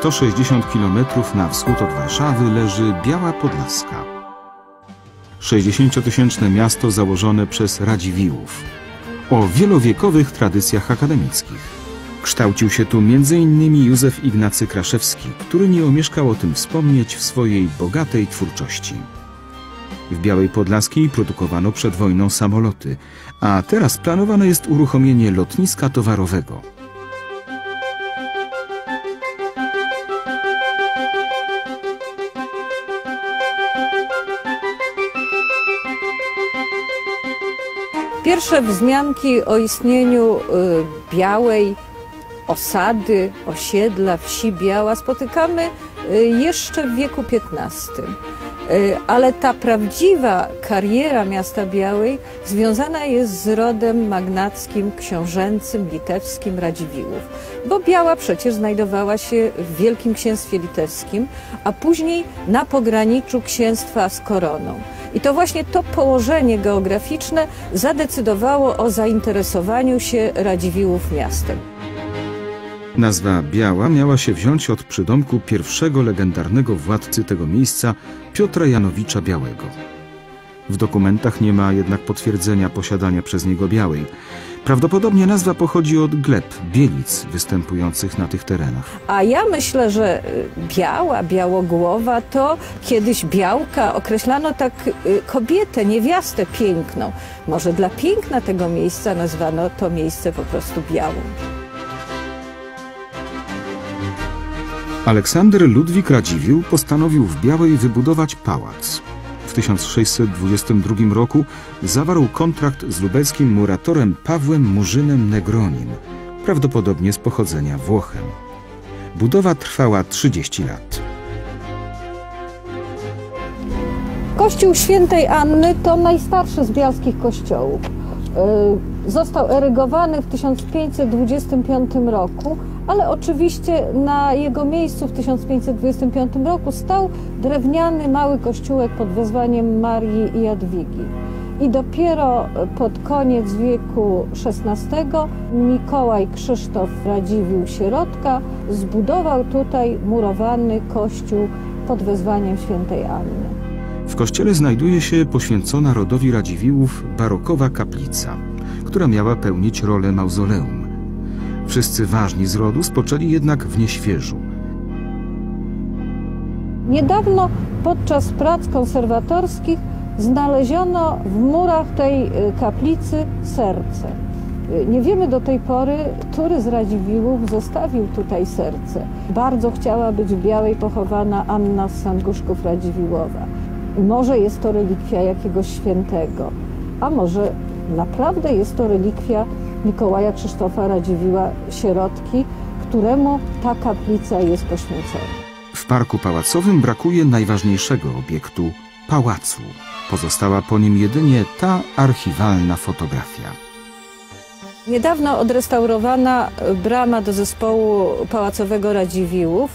160 km na wschód od Warszawy leży Biała Podlaska. 60-tysięczne miasto założone przez Radziwiłłów. O wielowiekowych tradycjach akademickich. Kształcił się tu m.in. Józef Ignacy Kraszewski, który nie omieszkał o tym wspomnieć w swojej bogatej twórczości. W Białej Podlaskiej produkowano przed wojną samoloty, a teraz planowane jest uruchomienie lotniska towarowego. Pierwsze wzmianki o istnieniu y, białej osady, osiedla, wsi Biała spotykamy y, jeszcze w wieku XV. Y, Ale ta prawdziwa kariera miasta Białej związana jest z rodem magnackim, książęcym, litewskim Radziwiłłów. Bo Biała przecież znajdowała się w Wielkim Księstwie Litewskim, a później na pograniczu księstwa z koroną. I to właśnie to położenie geograficzne zadecydowało o zainteresowaniu się Radziwiłłów miastem. Nazwa Biała miała się wziąć od przydomku pierwszego legendarnego władcy tego miejsca, Piotra Janowicza Białego. W dokumentach nie ma jednak potwierdzenia posiadania przez niego Białej. Prawdopodobnie nazwa pochodzi od gleb, bielic występujących na tych terenach. A ja myślę, że y, biała, białogłowa to kiedyś białka określano tak y, kobietę, niewiastę piękną. Może dla piękna tego miejsca nazwano to miejsce po prostu białą. Aleksander Ludwik Radziwiłł postanowił w Białej wybudować pałac. W 1622 roku zawarł kontrakt z lubelskim muratorem Pawłem Murzynem Negronim, prawdopodobnie z pochodzenia Włochem. Budowa trwała 30 lat. Kościół świętej Anny to najstarszy z bialskich kościołów. Y, Został erygowany w 1525 roku, ale oczywiście na jego miejscu w 1525 roku stał drewniany mały kościółek pod wezwaniem Marii i Jadwigi. I dopiero pod koniec wieku XVI Mikołaj Krzysztof Radziwiłł Sierotka zbudował tutaj murowany kościół pod wezwaniem świętej Anny. W kościele znajduje się poświęcona rodowi Radziwiłłów barokowa kaplica, która miała pełnić rolę mauzoleum. Wszyscy ważni z rodu spoczęli jednak w nieświeżu. Niedawno podczas prac konserwatorskich znaleziono w murach tej y, kaplicy serce. Y, Nie wiemy do tej pory, który z Radziwiłłów zostawił tutaj serce. Bardzo chciała być w Białej pochowana Anna z Sanguszków Radziwiłłowa. Może jest to relikwia jakiegoś świętego, a może naprawdę jest to relikwia Mikołaja Krzysztofa Radziwiła Sierotki, któremu ta kaplica jest poświęcona. W parku pałacowym brakuje najważniejszego obiektu pałacu. Pozostała po nim jedynie ta archiwalna fotografia. Niedawno odrestaurowana brama do zespołu pałacowego Radziwiłłów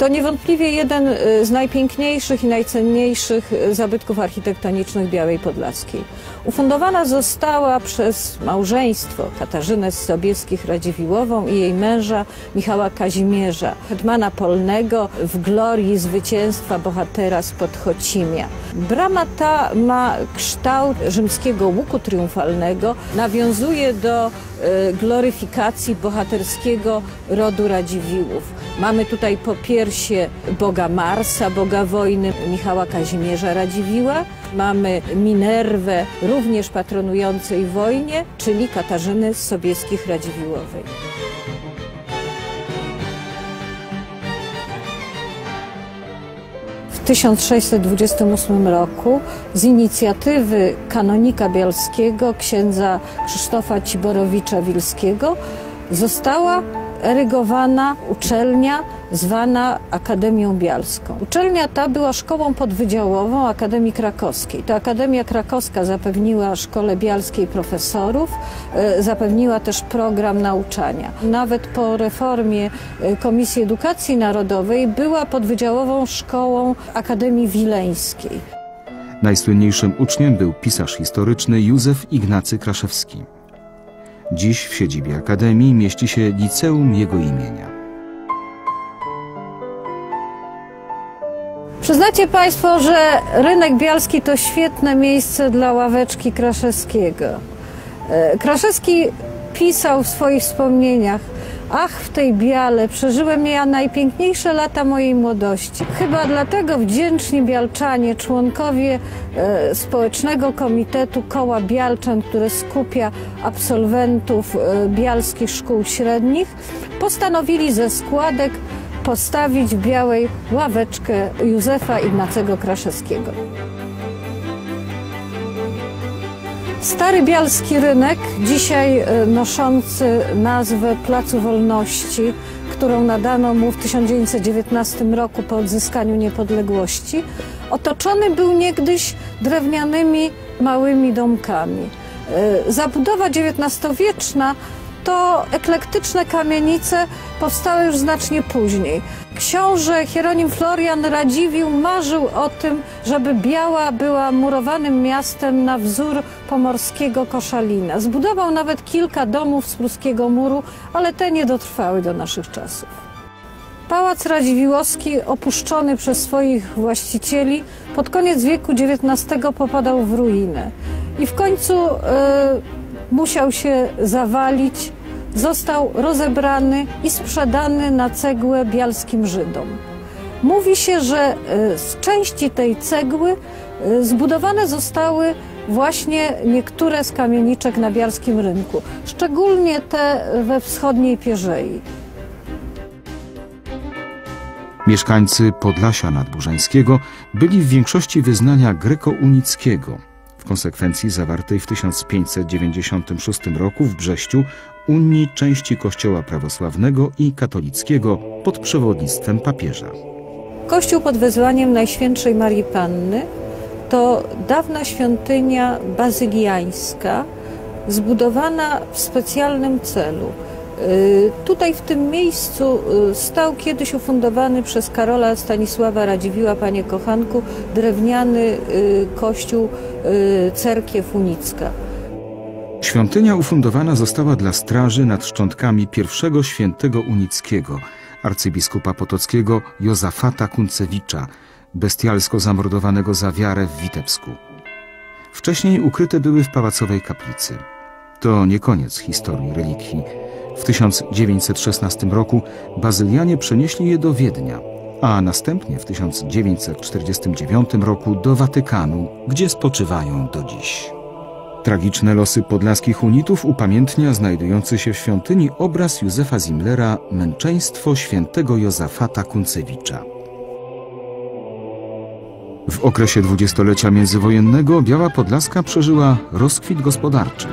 to niewątpliwie jeden y, z najpiękniejszych i najcenniejszych y, zabytków architektonicznych Białej Podlaskiej. Ufundowana została przez małżeństwo Katarzynę z Sobieskich Radziwiłłową i jej męża Michała Kazimierza, hetmana polnego w glorii zwycięstwa bohatera z Podchocimia. Brama ta ma kształt rzymskiego łuku triumfalnego, nawiązuje do y, gloryfikacji bohaterskiego rodu Radziwiłłów. Mamy tutaj po piersie boga Marsa, boga wojny Michała Kazimierza Radziwiła. Mamy Minerwę, również patronującej wojnie, czyli Katarzyny z Sobieskich Radziwiłłowej. W 1628 roku z inicjatywy kanonika bialskiego księdza Krzysztofa Ciborowicza Wilskiego została erygowana uczelnia zwana Akademią Bialską. Uczelnia ta była szkołą podwydziałową Akademii Krakowskiej. To Akademia Krakowska zapewniła Szkole Bialskiej profesorów, e, zapewniła też program nauczania. Nawet po reformie e, Komisji Edukacji Narodowej była podwydziałową szkołą Akademii Wileńskiej. Najsłynniejszym uczniem był pisarz historyczny Józef Ignacy Kraszewski. Dziś w siedzibie Akademii mieści się liceum jego imienia. Przyznacie Państwo, że rynek bialski to świetne miejsce dla ławeczki Kraszewskiego. E, Kraszewski pisał w swoich wspomnieniach – Ach, w tej biale przeżyłem ja najpiękniejsze lata mojej młodości. Chyba dlatego wdzięczni bialczanie, członkowie e, Społecznego Komitetu Koła Bialczan, które skupia absolwentów e, bialskich szkół średnich, postanowili ze składek postawić w białej ławeczkę Józefa Ignacego Kraszewskiego. Stary Bialski Rynek, dzisiaj e, noszący nazwę Placu Wolności, którą nadano mu w 1919 roku po odzyskaniu niepodległości, otoczony był niegdyś drewnianymi małymi domkami. E, zabudowa XIX-wieczna to eklektyczne kamienice powstały już znacznie później. Książę Hieronim Florian Radziwiłł marzył o tym, żeby Biała była murowanym miastem na wzór pomorskiego Koszalina. Zbudował nawet kilka domów z pruskiego muru, ale te nie dotrwały do naszych czasów. Pałac Radziwiłłowski, opuszczony przez swoich właścicieli, pod koniec wieku XIX popadał w ruinę i w końcu y, musiał się zawalić został rozebrany i sprzedany na cegłę bialskim Żydom. Mówi się, że e, z części tej cegły e, zbudowane zostały właśnie niektóre z kamieniczek na bialskim rynku, szczególnie te we wschodniej Pierzei. Mieszkańcy Podlasia Nadburzańskiego byli w większości wyznania greko-unickiego. Konsekwencji zawartej w 1596 roku w Brześciu Unii części Kościoła prawosławnego i katolickiego pod przewodnictwem papieża. Kościół pod wezwaniem Najświętszej Marii Panny to dawna świątynia bazyliańska, zbudowana w specjalnym celu. Y, tutaj w tym miejscu y, stał kiedyś ufundowany przez Karola Stanisława Radziwiła, panie kochanku, drewniany y, kościół cerkiew unicka. Świątynia ufundowana została dla straży nad szczątkami pierwszego świętego unickiego, arcybiskupa potockiego Jozafata Kuncewicza, bestialsko zamordowanego za wiarę w Witebsku. Wcześniej ukryte były w pałacowej kaplicy. To nie koniec historii relikwii. W 1916 roku bazylianie przenieśli je do Wiednia, a następnie w 1949 roku do Watykanu, gdzie spoczywają do dziś. Tragiczne losy podlaskich unitów upamiętnia znajdujący się w świątyni obraz Józefa Zimlera Męczeństwo świętego Józafata Kuncewicza. W okresie dwudziestolecia międzywojennego Biała Podlaska przeżyła rozkwit gospodarczy.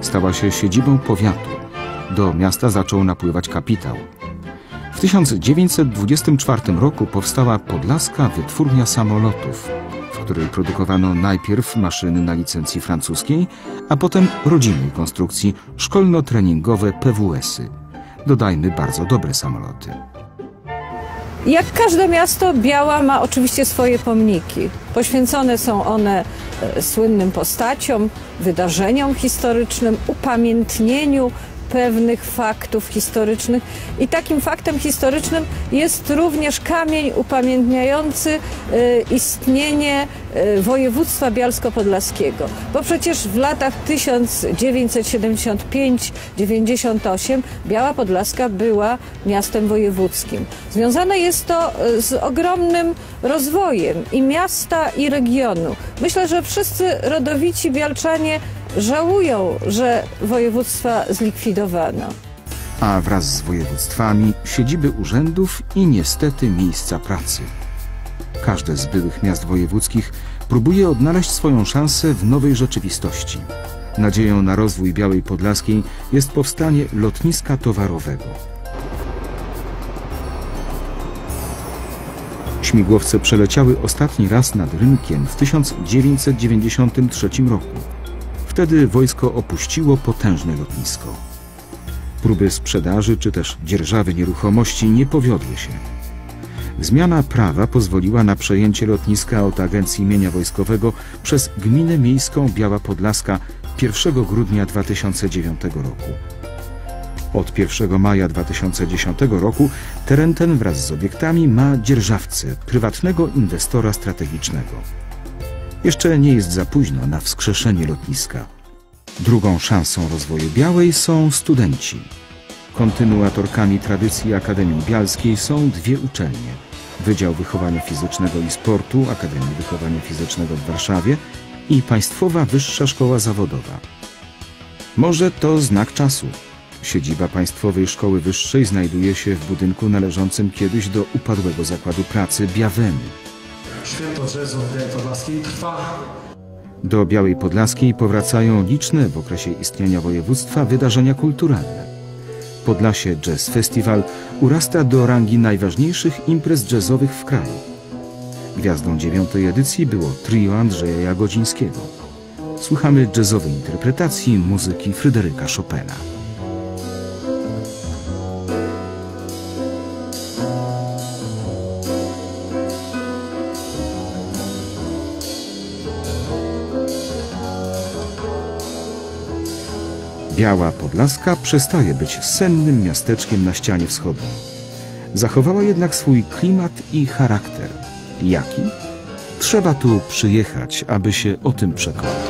Stała się siedzibą powiatu. Do miasta zaczął napływać kapitał. W 1924 roku powstała Podlaska Wytwórnia Samolotów, której produkowano najpierw maszyny na licencji francuskiej, a potem rodzimej konstrukcji szkolno-treningowe PWS-y. Dodajmy bardzo dobre samoloty. Jak każde miasto, Biała ma oczywiście swoje pomniki. Poświęcone są one e, słynnym postaciom, wydarzeniom historycznym, upamiętnieniu pewnych faktów historycznych. I takim faktem historycznym jest również kamień upamiętniający e, istnienie e, województwa bialsko-podlaskiego. Bo przecież w latach 1975-98 Biała Podlaska była miastem wojewódzkim. Związane jest to z ogromnym rozwojem i miasta, i regionu. Myślę, że wszyscy rodowici bialczanie żałują, że województwa zlikwidowano. A wraz z województwami siedziby urzędów i niestety miejsca pracy. Każde z byłych miast wojewódzkich próbuje odnaleźć swoją szansę w nowej rzeczywistości. Nadzieją na rozwój Białej Podlaskiej jest powstanie lotniska towarowego. Śmigłowce przeleciały ostatni raz nad rynkiem w 1993 roku. Wtedy wojsko opuściło potężne lotnisko. Próby sprzedaży czy też dzierżawy nieruchomości nie powiodły się. Zmiana prawa pozwoliła na przejęcie lotniska od Agencji Mienia Wojskowego przez Gminę Miejską Biała Podlaska 1 grudnia 2009 roku. Od 1 maja 2010 roku teren ten wraz z obiektami ma dzierżawcę, prywatnego inwestora strategicznego. Jeszcze nie jest za późno na wskrzeszenie lotniska. Drugą szansą rozwoju Białej są studenci. Kontynuatorkami tradycji Akademii Bialskiej są dwie uczelnie. Wydział Wychowania Fizycznego i Sportu Akademii Wychowania Fizycznego w Warszawie i Państwowa Wyższa Szkoła Zawodowa. Może to znak czasu. Siedziba Państwowej Szkoły Wyższej znajduje się w budynku należącym kiedyś do upadłego zakładu pracy Biaweny. Święto jazzu w Białej Podlaskiej trwa. Do Białej Podlaskiej powracają liczne w okresie istnienia województwa wydarzenia kulturalne. Podlasie Jazz Festival urasta do rangi najważniejszych imprez jazzowych w kraju. Gwiazdą dziewiątej edycji było trio Andrzeja Jagodzińskiego. Słuchamy jazzowej interpretacji muzyki Fryderyka Chopina. Biała Podlaska przestaje być sennym miasteczkiem na ścianie wschodniej. Zachowała jednak swój klimat i charakter. Jaki? Trzeba tu przyjechać, aby się o tym przekonać.